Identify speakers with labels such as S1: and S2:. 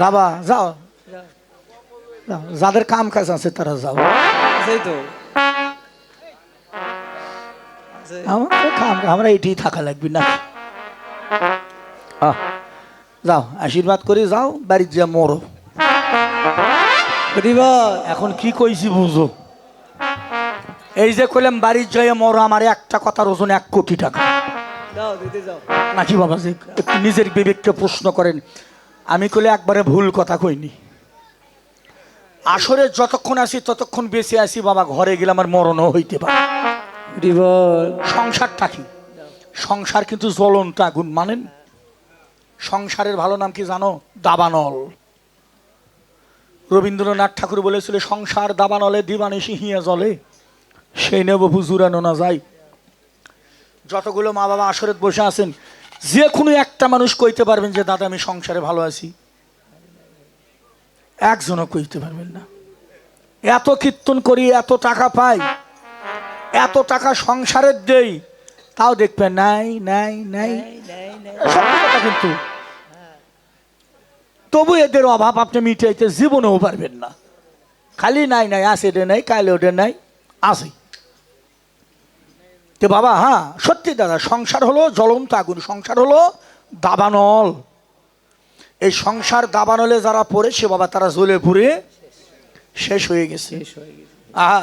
S1: যাবা যাও। যাদের কাম কাজ আছে তারা যাও।
S2: তো।
S1: আমরা এটি থাকা লাগবে না। যাও আশীর্বাদ করে যাও বাড়ির যা মরো। এখন কি কইছি বুঝো? এই যে কইলাম বাড়ির জয়ে মরো আমার একটা কথার ওজন এক কোটি টাকা।
S2: যাও
S1: নাকি বাবা যে নিজের বিবেককে প্রশ্ন করেন। আমি কলে একবারে ভুল কথা কইনি। আসরে যতক্ষণ আসি ততক্ষণ বেঁচে আসি বাবা ঘরে গেলে আমার মরণও হইতে পারে। সংসারটা কি? সংসার কিন্তু জ্বলন্ত আগুন মানেন? সংসারের ভালো নাম কি জানো? দাবানল। রবীন্দ্রনাথ ঠাকুর বলেছিল সংসার দাবানলে দিবানে সিহিয়া জলে সেই নেব হুজুরানো না যায় যতগুলো মা বাবা আসরে বসে আছেন যে কোনো একটা মানুষ কইতে পারবেন যে, দাদা, আমি সংসারে ভালো আছি। একজনও কইতে পারবেন না। এত কীর্তন করি, এত টাকা পাই, এত টাকা সংসারের দেই, তাও দেখবেন নাই নাই নাই। কিন্তু। তবু এদের অভাব আপনি মিটাইতে জীবনেও পারবেন না। খালি নাই নাই আসে ডে নাই কাইলে ওডে নাই আসে তো বাবা হ্যাঁ সত্যি দাদা সংসার হলো জ্বলন্ত আগুন সংসার হলো দাবানল। এই সংসার দাবানলে যারা পড়েছে বাবা তারা জ্বলে পুড়ে শেষ হয়ে গেছে।
S2: শেষ হয়ে গেছে।
S1: আহা